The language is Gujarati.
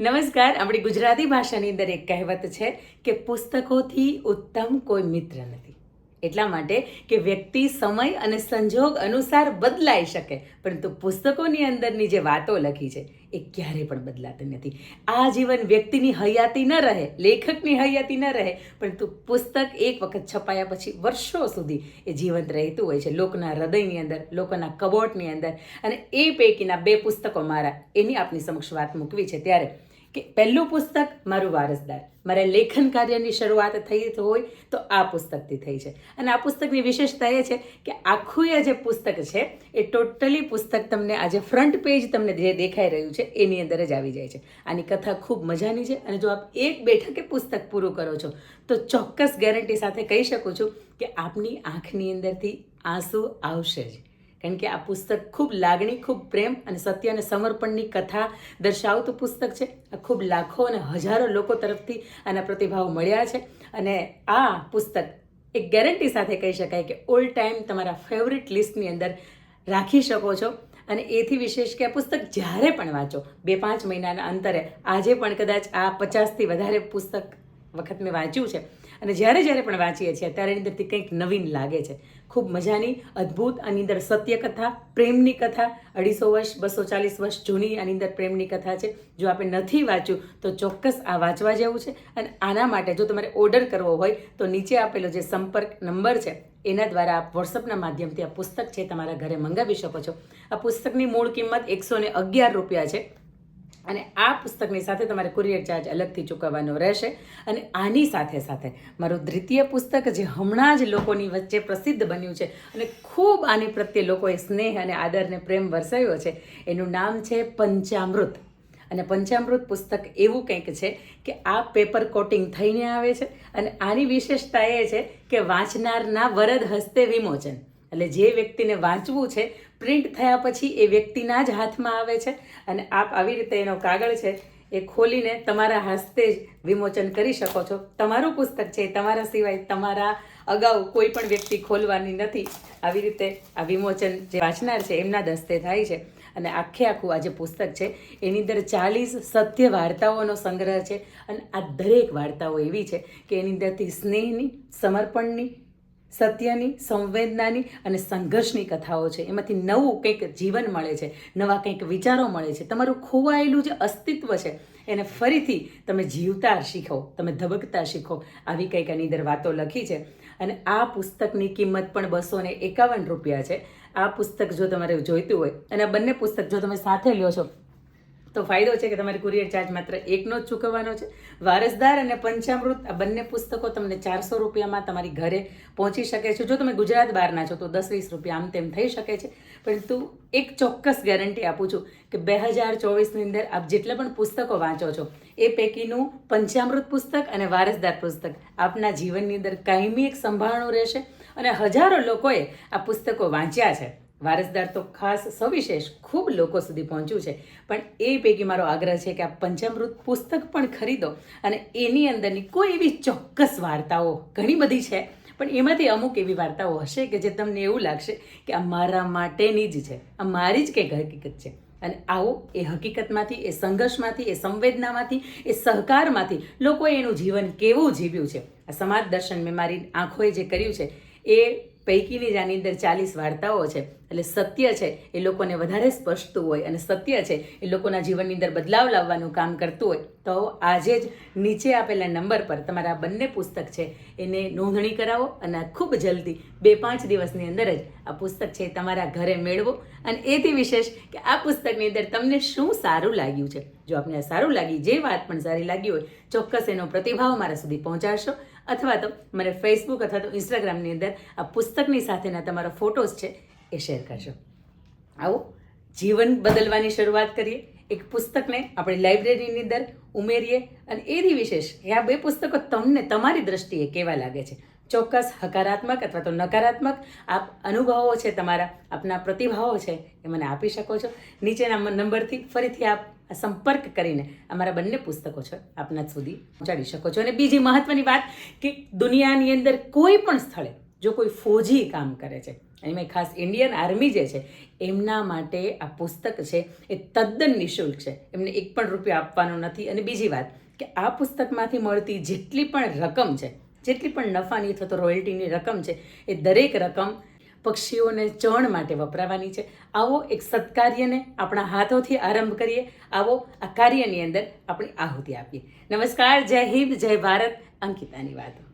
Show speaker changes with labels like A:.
A: નમસ્કાર, આપણી ગુજરાતી ભાષાની અંદર એક કહેવત છે કે પુસ્તકોથી ઉત્તમ કોઈ મિત્ર નથી. એટલા માટે કે વ્યક્તિ સમય અને સંજોગ અનુસાર બદલાઈ શકે, પરંતુ પુસ્તકોની અંદરની જે વાતો લખી છે એ ક્યારેય પણ બદલાતી નથી. આ જીવન વ્યક્તિની હયાતી ન રહે, લેખકની હયાતી ન રહે, પરંતુ પુસ્તક એક વખત છપાયા પછી વર્ષો સુધી એ જીવંત રહેતું હોય છે. લોકોના હૃદયની અંદર, લોકોના કબોટની અંદર અને એ પૈકીના બે પુસ્તકો મારા, એની આપની સમક્ષ વાત મૂકવી છે. ત્યારે કે પહેલું પુસ્તક મારું વારસદાર. મારે લેખન કાર્યની શરૂઆત થઈ હોય તો આ પુસ્તકથી થઈ છે. અને આ પુસ્તકની વિશેષતા એ છે કે આખું એ જે પુસ્તક છે, એ ટોટલી પુસ્તક તમને આજે ફ્રન્ટ પેજ તમને જે દેખાઈ રહ્યું છે, એની અંદર જ આવી જાય છે. આની કથા ખૂબ મજાની છે અને જો આપ એક બેઠકે પુસ્તક પૂરું કરો છો, તો ચોક્કસ ગેરંટી સાથે કહી શકું છું કે આપની આંખની અંદરથી આંસુ આવશે જ. કારણ કે આ પુસ્તક ખૂબ લાગણી, ખૂબ પ્રેમ અને સત્ય અને સમર્પણની કથા દર્શાવતું પુસ્તક છે. આ ખૂબ લાખો અને હજારો લોકો તરફથી આના પ્રતિભાવ મળ્યા છે. અને આ પુસ્તક એક ગેરંટી સાથે કહી શકાય કે ઓલ ટાઈમ તમારા ફેવરિટ લિસ્ટની અંદર રાખી શકો છો. અને એથી વિશેષ કે આ પુસ્તક જ્યારે પણ વાંચો, બે પાંચ મહિનાના અંતરે, આજે પણ કદાચ આ પચાસથી વધારે પુસ્તક વખત મેં વાંચ્યું છે. અને જ્યારે જ્યારે પણ વાંચીએ છીએ, ત્યારે એની અંદરથી કંઈક નવીન લાગે છે. ખૂબ મજાની, અદ્ભુત, આની અંદર સત્ય કથા, પ્રેમની કથા, અઢીસો વર્ષ, બસો ચાલીસ વર્ષ જૂની, આની અંદર પ્રેમની કથા છે. જો આપણે નથી વાંચ્યું, તો ચોક્કસ આ વાંચવા જેવું છે. અને આના માટે જો તમારે ઓર્ડર કરવો હોય, તો નીચે આપેલો જે સંપર્ક નંબર છે, એના દ્વારા આપ વોટ્સઅપના માધ્યમથી આ પુસ્તક છે તમારા ઘરે મંગાવી શકો છો. આ પુસ્તકની મૂળ કિંમત એકસો અગિયાર રૂપિયા છે. અને આ પુસ્તકની સાથે તમારે કુરિયર ચાર્જ અલગથી ચૂકવવાનો રહેશે. અને આની સાથે સાથે મારું દ્વિતીય પુસ્તક જે હમણાં જ લોકોની વચ્ચે પ્રસિદ્ધ બન્યું છે અને ખૂબ આની પ્રત્યે લોકોએ સ્નેહ અને આદરને પ્રેમ વરસાવ્યો છે, એનું નામ છે પંચામૃત. અને પંચામૃત પુસ્તક એવું કંઈક છે કે આ પેપર કોટિંગ થઈને આવે છે અને આની વિશેષતા એ છે કે વાંચનારના વરદ હસ્તે વિમોચન. એટલે જે વ્યક્તિને વાંચવું છે, પ્રિન્ટ થયા પછી એ વ્યક્તિના જ હાથમાં આવે છે. અને આપ આવી રીતે એનો કાગળ છે, એ ખોલીને તમારા હસ્તે જ વિમોચન કરી શકો છો. તમારું પુસ્તક છે તમારા સિવાય તમારા અગાઉ કોઈ પણ વ્યક્તિ ખોલવાની નથી. આવી રીતે આ વિમોચન જે વાંચનાર છે, એમના દસ્તે થાય છે. અને આખે આખું આ જે પુસ્તક છે, એની અંદર ચાલીસ સત્ય વાર્તાઓનો સંગ્રહ છે. અને આ દરેક વાર્તાઓ એવી છે કે એની અંદરથી સ્નેહની, સમર્પણની સત્યની, સંવેદનાની અને સંઘર્ષની કથાઓ છે. એમાંથી નવું કંઈક જીવન મળે છે, નવા કંઈક વિચારો મળે છે. તમારું ખોવાયેલું જે અસ્તિત્વ છે, એને ફરીથી તમે જીવતા શીખો, તમે ધબકતા શીખો. આવી કંઈક આની અંદર વાતો લખી છે. અને આ પુસ્તકની કિંમત પણ બસો ને એકાવન રૂપિયા છે. આ પુસ્તક જો તમારે જોઈતું હોય, અને આ બંને પુસ્તક જો તમે સાથે લ્યો છો તો ફાયદો છે કે તમારે કુરિયર ચાર્જ માત્ર એકનો જ ચૂકવવાનો છે. વારસદાર અને પંચામૃત આ બંને પુસ્તકો તમને ચારસો રૂપિયામાં તમારી ઘરે પહોંચી શકે છે. જો તમે ગુજરાત બહારના છો તો દસ વીસ રૂપિયા આમ તેમ થઈ શકે છે. પરંતુ એક ચોક્કસ ગેરંટી આપું છું કે બે હજાર ચોવીસની અંદર આપ જેટલા પણ પુસ્તકો વાંચો છો, એ પૈકીનું પંચામૃત પુસ્તક અને વારસદાર પુસ્તક આપના જીવનની અંદર કાયમી એક સંભાળણું રહેશે અને હજારો લોકોએ આ પુસ્તકો વાંચ્યા છે. વારસદાર તો ખાસ સવિશેષ ખૂબ લોકો સુધી પહોંચ્યું છે. પણ એ પૈકી મારો આગ્રહ છે કે આ પંચામૃત પુસ્તક પણ ખરીદો અને એની અંદરની કોઈ એવી ચોક્કસ વાર્તાઓ, ઘણી બધી છે, પણ એમાંથી અમુક એવી વાર્તાઓ હશે કે જે તમને એવું લાગશે કે આ મારા માટેની જ છે, આ મારી જ કંઈક હકીકત છે. અને આવો એ હકીકતમાંથી, એ સંઘર્ષમાંથી, એ સંવેદનામાંથી, એ સહકારમાંથી લોકોએ એનું જીવન કેવું જીવ્યું છે. આ સમાજ દર્શન મેં મારી આંખોએ જે કર્યું છે, એ પૈકીની જ આની અંદર ચાલીસ વાર્તાઓ છે. એટલે સત્ય છે, એ લોકોને વધારે સ્પષ્ટતું હોય અને સત્ય છે, એ લોકોના જીવનની અંદર બદલાવ લાવવાનું કામ કરતું હોય, તો આજે જ નીચે આપેલા નંબર પર તમારા બંને પુસ્તક છે, એને નોંધણી કરાવો અને ખૂબ જલ્દી બે પાંચ દિવસની અંદર જ આ પુસ્તક છે તમારા ઘરે મેળવો. અને એથી વિશેષ કે આ પુસ્તકની અંદર તમને શું સારું લાગ્યું છે? જો આપને સારું લાગી, જે વાત પણ સારી લાગી હોય, ચોક્કસ એનો પ્રતિભાવ મારા સુધી પહોંચાડશો. અથવા તો મને ફેસબુક અથવા તો ઇન્સ્ટાગ્રામની અંદર આ પુસ્તકની સાથેના તમારા ફોટોસ છે એ શેર કરજો. આવો, જીવન બદલવાની શરૂઆત કરીએ. એક પુસ્તકને આપણી લાઇબ્રેરીની અંદર ઉમેરીએ અને એની વિશેષ આ બે પુસ્તકો તમને તમારી દ્રષ્ટિએ કેવા લાગે છે? ચોક્કસ હકારાત્મક અથવા તો નકારાત્મક આપ અનુભવો છે તમારા, આપના પ્રતિભાવો છે એ મને આપી શકો છો. નીચેના નંબરથી ફરીથી આપ સંપર્ક કરીને અમારા બંને પુસ્તકો છે આપના સુધી પહોંચાડી શકો છો. અને બીજી મહત્વની વાત કે દુનિયાની અંદર કોઈ પણ સ્થળે જો કોઈ ફોજી કામ કરે છે એમાં ખાસ ઇન્ડિયન આર્મી જે છે, એમના માટે આ પુસ્તક છે એ તદ્દન નિઃશુલ્ક છે. એમને એક પણ રૂપિયા આપવાનો નથી. અને બીજી વાત કે આ પુસ્તકમાંથી મળતી જેટલી પણ રકમ છે જેટલી પણ નફાની અથવા તો રોયલ્ટીની રકમ છે, એ દરેક રકમ પક્ષીઓને ચણ માટે વપરાવાની છે. આવો એક સત્કાર્યને આપણા હાથોથી આરંભ કરીએ. આવો આ કાર્યની અંદર આપણી આહુતિ આપીએ. નમસ્કાર, જય હિન્દ, જય ભારત. અંકિતાની વાતો.